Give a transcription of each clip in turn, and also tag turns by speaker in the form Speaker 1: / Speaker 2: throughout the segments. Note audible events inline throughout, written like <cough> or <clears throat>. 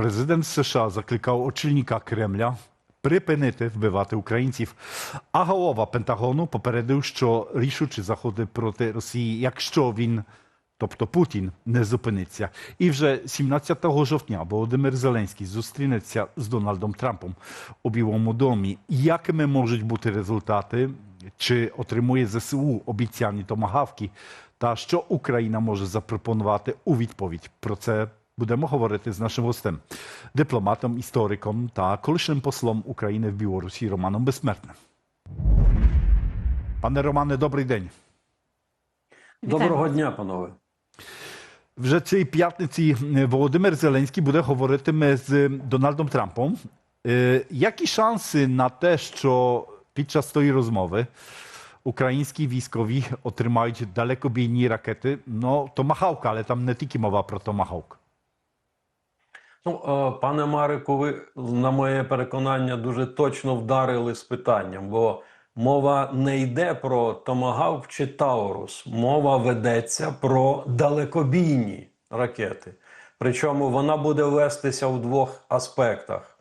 Speaker 1: Президент США закликав очільника Кремля припинити вбивати українців. А голова Пентагону попередив, що рішучі заходи проти Росії, якщо він, тобто Путін, не зупиниться. І вже 17 жовтня Володимир Зеленський зустрінеться з Дональдом Трампом у Білому домі. Якими можуть бути результати? Чи отримує ЗСУ обіцяні томагавки? Та що Україна може запропонувати у відповідь? Про це будемо говорити з нашим гостем, дипломатом, істориком та колишнім послом України в Білорусі Романом Безсмертним. Пане Романе, добрий день.
Speaker 2: Доброго дня, панове.
Speaker 1: Вже цієї п'ятниці е, Володимир Зеленський буде говоритиме з Дональдом Трампом. Е, Які шанси на те, що під час тої розмови українські військові отримають далекобійні ракети? Ну, Томахавка, але там не тільки мова про Томахавк.
Speaker 2: Ну, е, пане Марику, ви, на моє переконання, дуже точно вдарили з питанням, бо мова не йде про Томагавк чи Таурус. Мова ведеться про далекобійні ракети. Причому вона буде вестися в двох аспектах: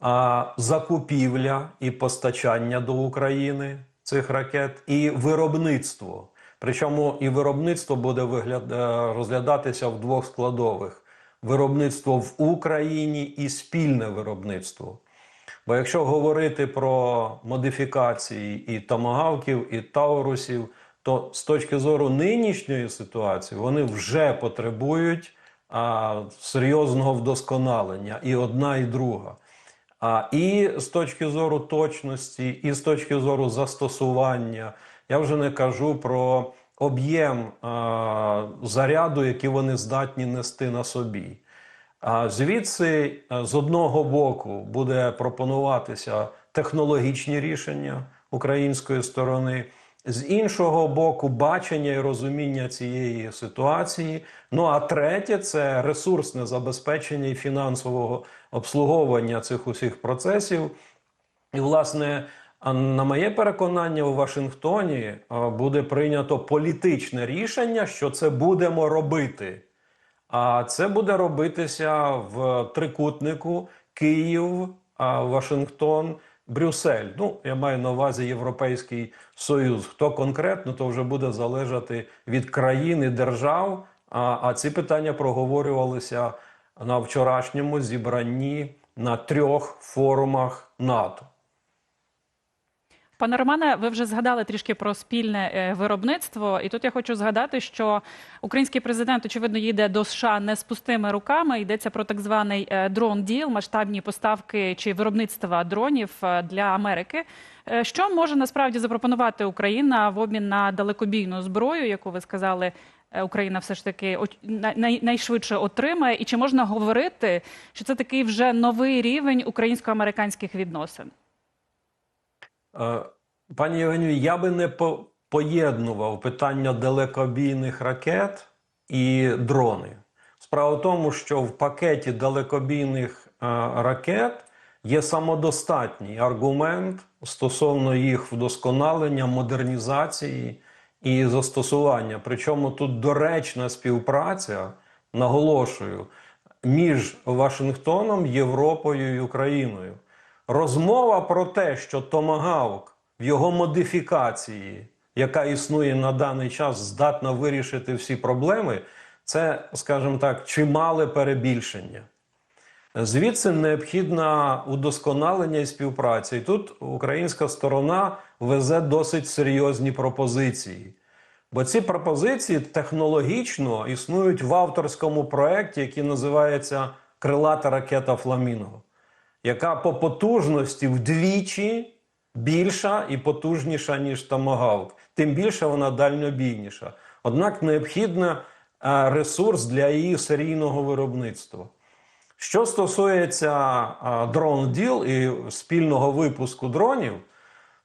Speaker 2: а, закупівля і постачання до України цих ракет, і виробництво. Причому і виробництво буде вигляд... е, розглядатися в двох складових: виробництво в Україні і спільне виробництво. Бо якщо говорити про модифікації і томагавків, і таурусів, то з точки зору нинішньої ситуації вони вже потребують а, серйозного вдосконалення і одна, і друга. А, і з точки зору точності, і з точки зору застосування, я вже не кажу про об'єм а, заряду, який вони здатні нести на собі. А звідси е, з одного боку буде пропонуватися технологічні рішення української сторони, з іншого боку, бачення і розуміння цієї ситуації. Ну а третє це ресурсне забезпечення і фінансового обслуговування цих усіх процесів. І, власне, а на моє переконання, у Вашингтоні буде прийнято політичне рішення, що це будемо робити. А це буде робитися в трикутнику Київ, Вашингтон, Брюссель. Ну, я маю на увазі Європейський Союз. Хто конкретно, то вже буде залежати від країн і держав. А ці питання проговорювалися на вчорашньому зібранні на трьох форумах НАТО.
Speaker 3: Пане Романе, ви вже згадали трішки про спільне е, виробництво, і тут я хочу згадати, що український президент очевидно їде до США не з пустими руками. Йдеться про так званий дрон діл, масштабні поставки чи виробництва дронів е, для Америки. Е, Що може насправді запропонувати Україна в обмін на далекобійну зброю, яку ви сказали, е, Україна все ж таки найшвидше отримає, і чи можна говорити, що це такий вже новий рівень українсько-американських відносин?
Speaker 2: Е, Пані Євгенію, я би не поєднував питання далекобійних ракет і дрони. Справа в тому, що в пакеті далекобійних е, ракет є самодостатній аргумент стосовно їх вдосконалення, модернізації і застосування. Причому тут доречна співпраця, наголошую, між Вашингтоном, Європою і Україною. Розмова про те, що Томагавк в його модифікації, яка існує на даний час, здатна вирішити всі проблеми, це, скажімо так, чимале перебільшення. Звідси необхідне удосконалення і співпраця. І тут українська сторона везе досить серйозні пропозиції. Бо ці пропозиції технологічно існують в авторському проєкті, який називається Крилата ракета Фламінго яка по потужності вдвічі більша і потужніша, ніж Томагавк. Тим більше вона дальнобійніша. Однак необхідний е, ресурс для її серійного виробництва. Що стосується дрон діл і спільного випуску дронів,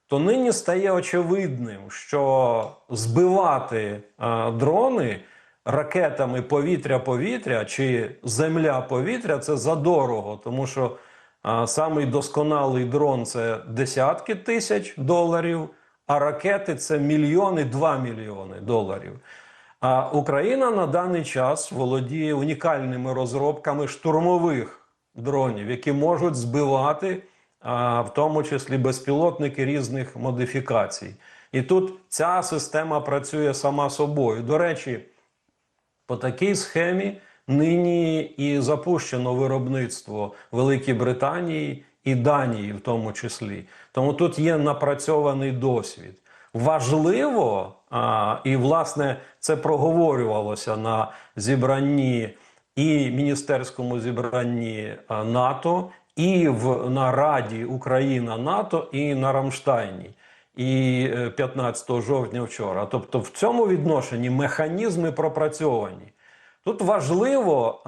Speaker 2: то нині стає очевидним, що збивати е, дрони ракетами повітря-повітря чи земля-повітря це задорого, тому що самий досконалий дрон це десятки тисяч доларів, а ракети це мільйони, два мільйони доларів. А Україна на даний час володіє унікальними розробками штурмових дронів, які можуть збивати, в тому числі безпілотники різних модифікацій. І тут ця система працює сама собою. До речі, по такій схемі нині і запущено виробництво Великій Британії і Данії, в тому числі. Тому тут є напрацьований досвід. Важливо, а, і власне це проговорювалося на зібранні і міністерському зібранні НАТО, і в на Раді Україна НАТО, і на Рамштайні. І е, 15 жовтня вчора. Тобто, в цьому відношенні механізми пропрацьовані. Тут важливо,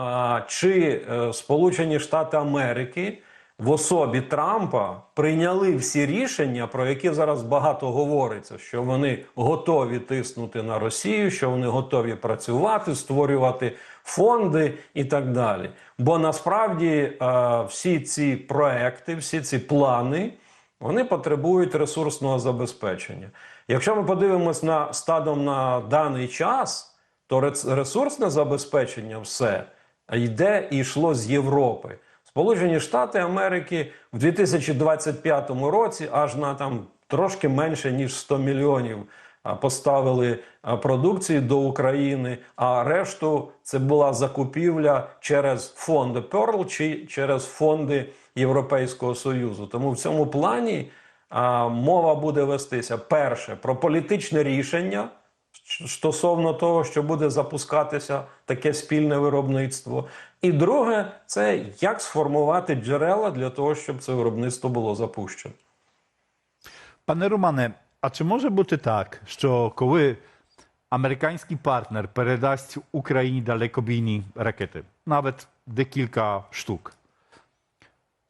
Speaker 2: чи е, Сполучені Штати Америки в особі Трампа прийняли всі рішення, про які зараз багато говориться, що вони готові тиснути на Росію, що вони готові працювати, створювати фонди і так далі. Бо насправді е, всі ці проекти, всі ці плани. Вони потребують ресурсного забезпечення. Якщо ми подивимось на стадом на даний час, то ресурсне забезпечення все йде і йшло з Європи. Сполучені Штати Америки в 2025 році аж на там трошки менше ніж 100 мільйонів поставили продукції до України, а решту це була закупівля через фонди Pearl чи через фонди Європейського Союзу. Тому в цьому плані а, мова буде вестися перше про політичне рішення стосовно того, що буде запускатися таке спільне виробництво. І друге, це як сформувати джерела для того, щоб це виробництво було запущено.
Speaker 1: Пане Романе, а чи може бути так, що коли американський партнер передасть Україні далекобійні ракети, навіть декілька штук,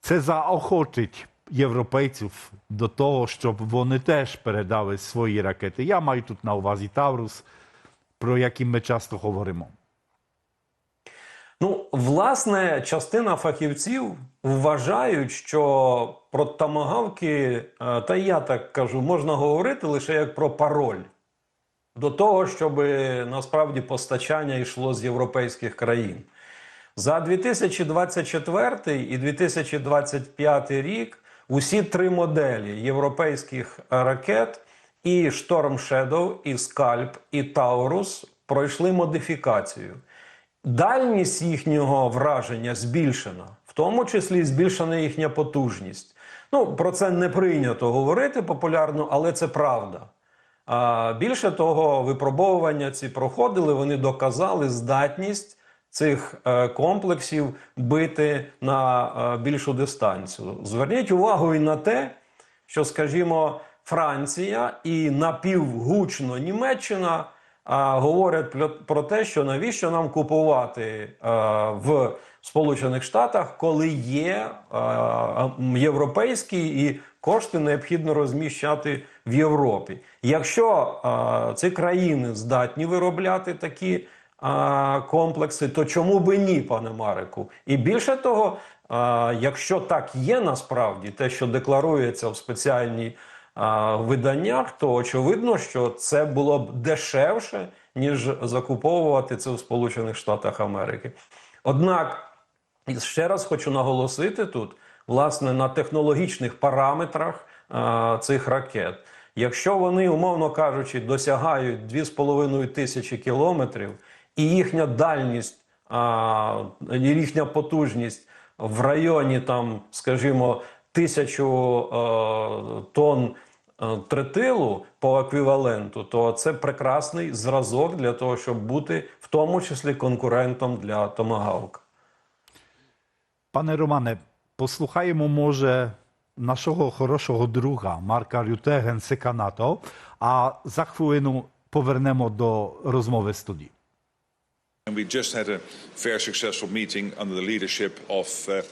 Speaker 1: це заохотить європейців до того, щоб вони теж передали свої ракети. Я маю тут на увазі Таврус, про який ми часто говоримо.
Speaker 2: Ну, власне, частина фахівців вважають, що про тамагавки, е, та я так кажу, можна говорити лише як про пароль до того, щоб насправді постачання йшло з європейських країн. За 2024 і 2025 рік усі три моделі європейських ракет і Storm Shadow, і Scalp, і Taurus пройшли модифікацію. Дальність їхнього враження збільшена, в тому числі збільшена їхня потужність. Ну, про це не прийнято говорити популярно, але це правда. А більше того, випробовування ці проходили, вони доказали здатність цих е, комплексів бити на е, більшу дистанцію. Зверніть увагу і на те, що, скажімо, Франція і напівгучно Німеччина говорять про- те, що навіщо нам купувати е, в Сполучених Штатах, коли є європейські і кошти необхідно розміщати в Європі. Якщо ці країни здатні виробляти такі комплекси, то чому би ні, пане Марику? І більше того, якщо так є насправді те, що декларується в спеціальній виданнях, то очевидно, що це було б дешевше, ніж закуповувати це в Сполучених Штатах Америки. Однак, ще раз хочу наголосити тут, власне, на технологічних параметрах цих ракет. Якщо вони, умовно кажучи, досягають 2,5 тисячі кілометрів, і їхня дальність, а, їхня потужність в районі, там, скажімо, тисячу е, тонн е, тритилу по еквіваленту, то це прекрасний зразок для того, щоб бути в тому числі конкурентом для Томагавка.
Speaker 1: Пане Романе, послухаємо, може, нашого хорошого друга Марка Рюте, генсека НАТО, а за хвилину повернемо до розмови студії.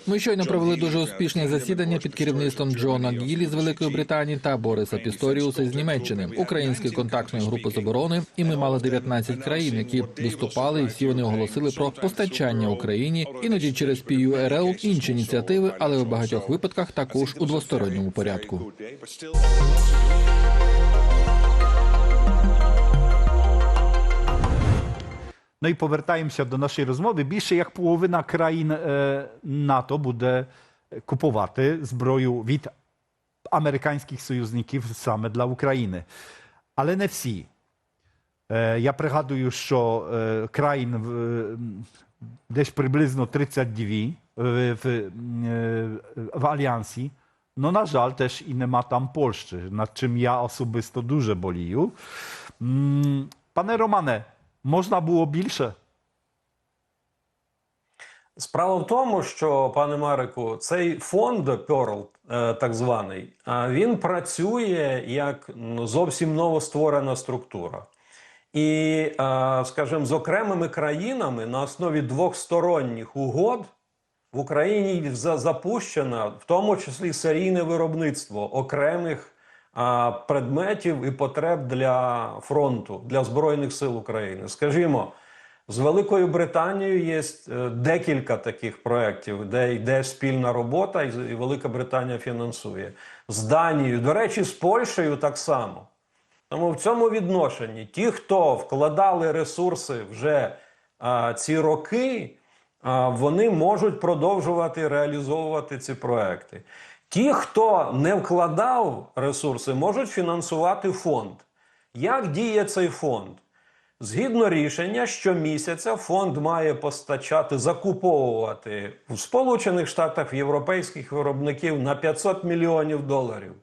Speaker 4: Ми щойно провели дуже
Speaker 5: uh,
Speaker 4: успішне засідання під керівництвом Джона Гілі з Великої Британії та Бориса Пісторіуса з Німеччини, український контактної групи з оборони. І ми мали 19 країн, які виступали, і всі вони оголосили про постачання Україні, іноді через PURL, інші ініціативи, але в багатьох випадках також у двосторонньому порядку.
Speaker 1: No i повертаємося до нашої розмови. Більше як половина країн е, НАТО буде купувати зброю від американських союзників саме для України. Але не всі. Е, Я пригадую, що е, країн в, е, десь приблизно 32 в, в, е, в Альянсі. No na żal też i nie ma tam Polszczy, nad czym ja osobisto дуже болію. М, Пане Романе, можна було більше?
Speaker 2: Справа в тому, що пане Марику, цей фонд е, так званий, е, він працює як ну, зовсім новостворена структура. І, е, скажімо, з окремими країнами на основі двохсторонніх угод в Україні запущено, в тому числі серійне виробництво окремих предметів і потреб для фронту, для Збройних сил України. Скажімо, з Великою Британією є е, декілька таких проєктів, де йде спільна робота, і Велика Британія фінансує. З Данією, до речі, з Польщею так само. Тому в цьому відношенні ті, хто вкладали ресурси вже а, ці роки, а, вони можуть продовжувати реалізовувати ці проекти. Ті, хто не вкладав ресурси, можуть фінансувати фонд. Як діє цей фонд? Згідно рішення, щомісяця фонд має постачати, закуповувати в Сполучених Штатах європейських виробників на 500 мільйонів доларів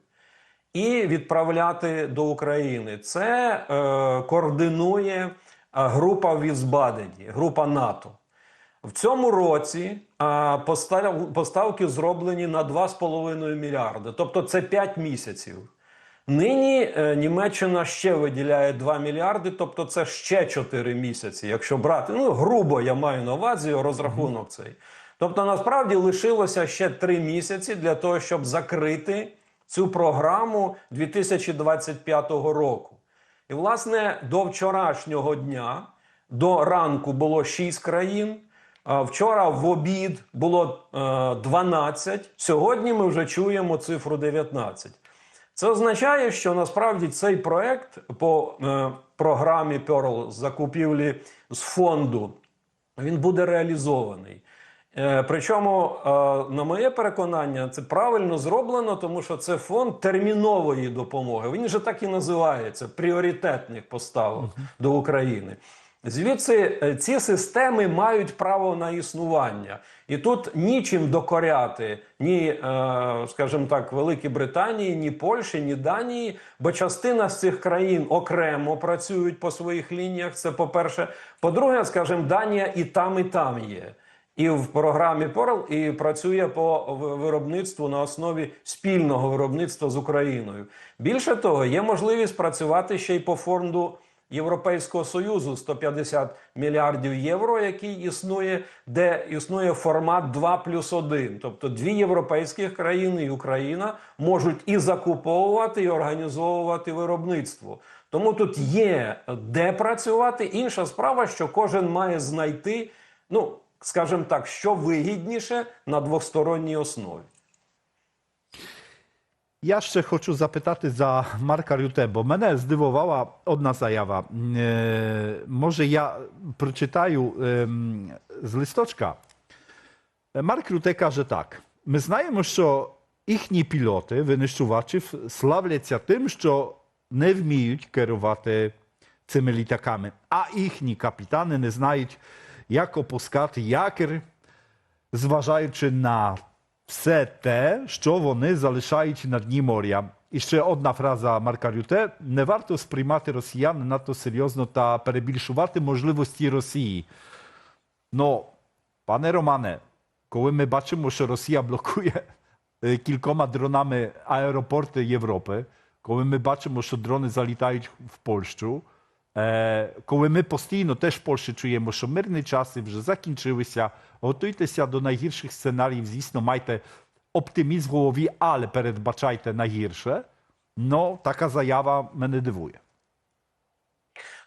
Speaker 2: і відправляти до України. Це е, координує е, група Візбадені, група НАТО. В цьому році а, постав- поставки зроблені на 2,5 мільярди, тобто це 5 місяців. Нині е, Німеччина ще виділяє 2 мільярди, тобто це ще 4 місяці, якщо брати. Ну, грубо я маю на увазі розрахунок цей. Тобто, насправді лишилося ще 3 місяці для того, щоб закрити цю програму 2025 року. І, власне, до вчорашнього дня, до ранку було 6 країн. Вчора в обід було е, 12. Сьогодні ми вже чуємо цифру 19. Це означає, що насправді цей проект по е, програмі Pearl закупівлі з фонду він буде реалізований. Е, Причому, е, на моє переконання, це правильно зроблено, тому що це фонд термінової допомоги. Він же так і називається пріоритетних поставок до України. Звідси е, ці системи мають право на існування, і тут нічим докоряти ні, е, скажімо так, Великій Британії, ні Польщі, ні Данії, бо частина з цих країн окремо працюють по своїх лініях. Це по-перше. По-друге, скажімо, Данія і там, і там є. І в програмі Pearl і працює по виробництву на основі спільного виробництва з Україною. Більше того, є можливість працювати ще й по фонду Європейського союзу 150 мільярдів євро, який існує, де існує формат 2 плюс 1. Тобто дві європейські країни і Україна можуть і закуповувати, і організовувати виробництво. Тому тут є де працювати. Інша справа, що кожен має знайти, ну скажімо так, що вигідніше на двосторонній основі.
Speaker 1: Я ще хочу запитати за Марка Рюте, бо мене здивувала одна заява. Е, Може, я прочитаю ем, з листочка. Марк Рюте каже так: ми знаємо, що їхні пілоти, винищувачів, славляться тим, що не вміють керувати цими літаками, а їхні капітани не знають, як опускати якір, зважаючи на все те, що вони залишають на дні моря. І ще одна фраза Марка Рюте: не варто сприймати росіян надто серйозно та перебільшувати можливості Росії. Ну, пане Романе, коли ми бачимо, що Росія блокує е, кількома дронами аеропорти Європи, коли ми бачимо, що дрони залітають в Польщу, е, коли ми постійно теж в Польщі чуємо, що мирні часи вже закінчилися, готуйтеся до найгірших сценаріїв, звісно, майте оптимізм в голові, але передбачайте найгірше. Ну, така заява мене дивує.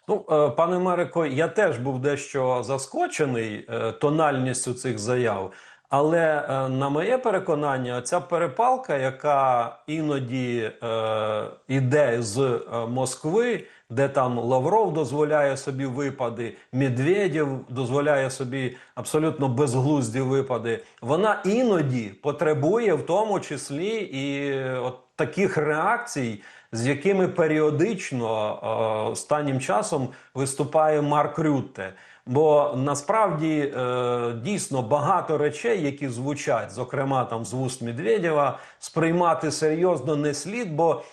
Speaker 2: Ну, е, пане Марико, я теж був дещо заскочений е, тональністю цих заяв. Але е, на моє переконання, ця перепалка, яка іноді е, іде з е, Москви, де там Лавров дозволяє собі випади, Медведєв дозволяє собі абсолютно безглузді випади, вона іноді потребує в тому числі і е, от таких реакцій, з якими періодично е, останнім часом виступає Марк Рютте. Бо насправді е, дійсно багато речей, які звучать, зокрема там з вуст Медведєва, сприймати серйозно не слід, бо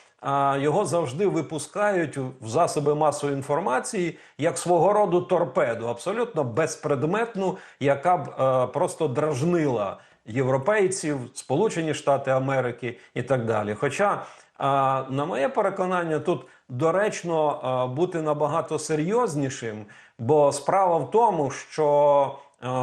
Speaker 2: його завжди випускають в засоби масової інформації як свого роду торпеду, абсолютно безпредметну, яка б е, просто дражнила європейців, Сполучені Штати Америки і так далі. Хоча, на моє переконання, тут доречно бути набагато серйознішим, бо справа в тому, що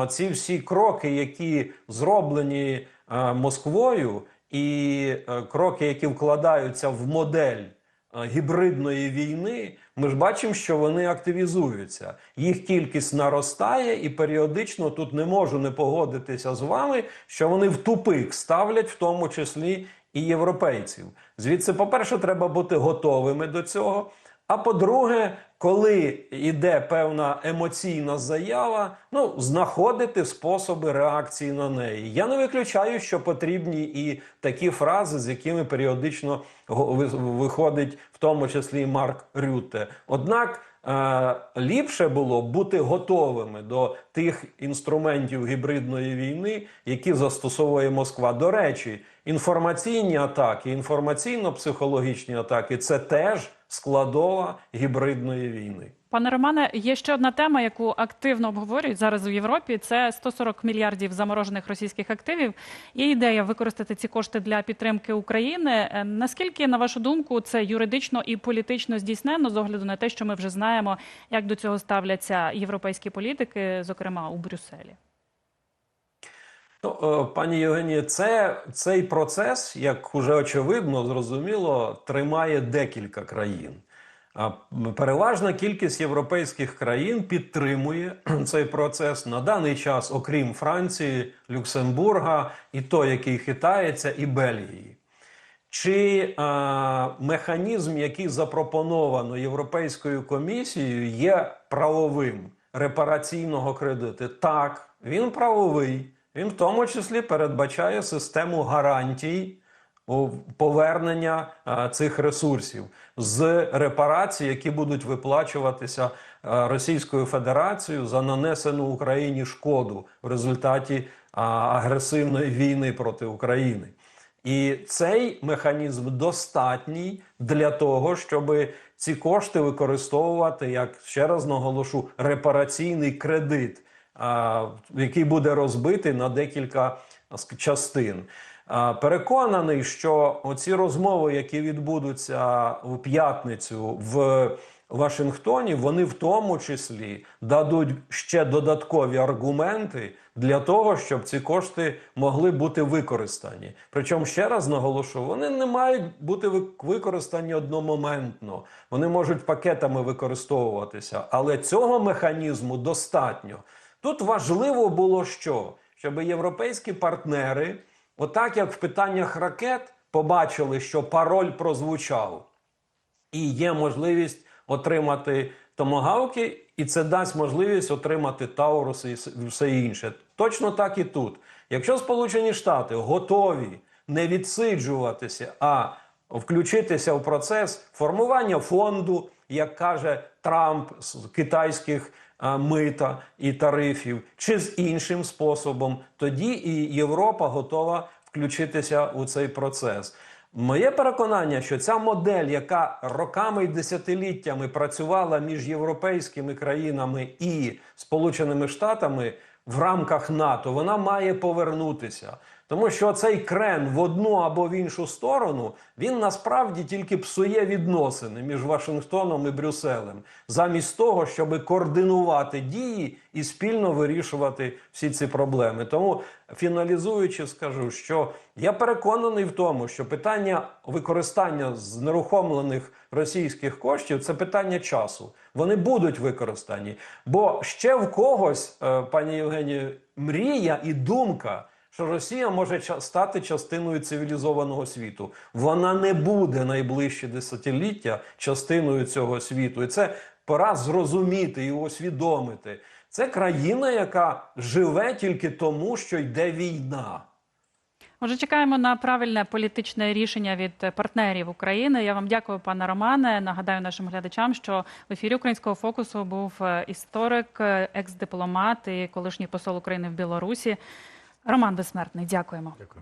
Speaker 2: ці всі кроки, які зроблені Москвою, і е, кроки, які вкладаються в модель е, гібридної війни, ми ж бачимо, що вони активізуються. Їх кількість наростає, і періодично тут не можу не погодитися з вами, що вони в тупик ставлять, в тому числі і європейців. Звідси, по-перше, треба бути готовими до цього. А по-друге, коли йде певна емоційна заява, ну знаходити способи реакції на неї. Я не виключаю, що потрібні і такі фрази, з якими періодично виходить, в тому числі Марк Рютте. Однак е, ліпше було бути готовими до тих інструментів гібридної війни, які застосовує Москва. До речі, інформаційні атаки, інформаційно-психологічні атаки це теж складова гібридної війни.
Speaker 3: Пане Романе, є ще одна тема, яку активно обговорюють зараз у Європі. Це 140 мільярдів заморожених російських активів. Є ідея використати ці кошти для підтримки України. Е, Наскільки, на вашу думку, це юридично і політично здійснено з огляду на те, що ми вже знаємо, як до цього ставляться європейські політики, зокрема у Брюсселі?
Speaker 2: Ну, е, пані Євгенія, це цей процес, як уже очевидно, зрозуміло, тримає декілька країн. А переважна кількість європейських країн підтримує <clears throat> цей процес на даний час, окрім Франції, Люксембурга, і той, який хитається, і Бельгії. Чи е, механізм, який запропоновано Європейською комісією, є правовим репараційного кредиту? Так, він правовий. Він в тому числі передбачає систему гарантій повернення е, цих ресурсів з репарацій, які будуть виплачуватися е, Російською Федерацією за нанесену Україні шкоду в результаті е, агресивної війни проти України. І цей механізм достатній для того, щоб ці кошти використовувати як ще раз наголошу репараційний кредит, який буде розбитий на декілька частин. Переконаний, що оці розмови, які відбудуться у п'ятницю в Вашингтоні, вони в тому числі дадуть ще додаткові аргументи для того, щоб ці кошти могли бути використані. Причому ще раз наголошу, вони не мають бути використані одномоментно, вони можуть пакетами використовуватися, але цього механізму достатньо. Тут важливо було що? Щоб європейські партнери, отак як в питаннях ракет, побачили, що пароль прозвучав і є можливість отримати томагавки, і це дасть можливість отримати Тауруси і все інше. Точно так і тут. Якщо Сполучені Штати готові не відсиджуватися, а включитися в процес формування фонду, як каже Трамп з китайських мита і тарифів, чи з іншим способом, тоді і Європа готова включитися у цей процес. Моє переконання, що ця модель, яка роками і десятиліттями працювала між європейськими країнами і Сполученими Штатами в рамках НАТО, вона має повернутися. Тому що цей крен в одну або в іншу сторону він насправді тільки псує відносини між Вашингтоном і Брюсселем, замість того, щоб координувати дії і спільно вирішувати всі ці проблеми. Тому фіналізуючи, скажу, що я переконаний в тому, що питання використання знерухомлених російських коштів це питання часу. Вони будуть використані. Бо ще в когось, е, пані Євгенію, мрія і думка що Росія може стати частиною цивілізованого світу. Вона не буде найближчі десятиліття частиною цього світу. І це пора зрозуміти і усвідомити. Це країна, яка живе тільки тому, що йде війна.
Speaker 3: Отже, чекаємо на правильне політичне рішення від партнерів України. Я вам дякую, пане Романе. Нагадаю нашим глядачам, що в ефірі українського фокусу був е, історик, е, екс-дипломат і колишній посол України в Білорусі Роман Безсмертний. Дякуємо.
Speaker 1: Дякую.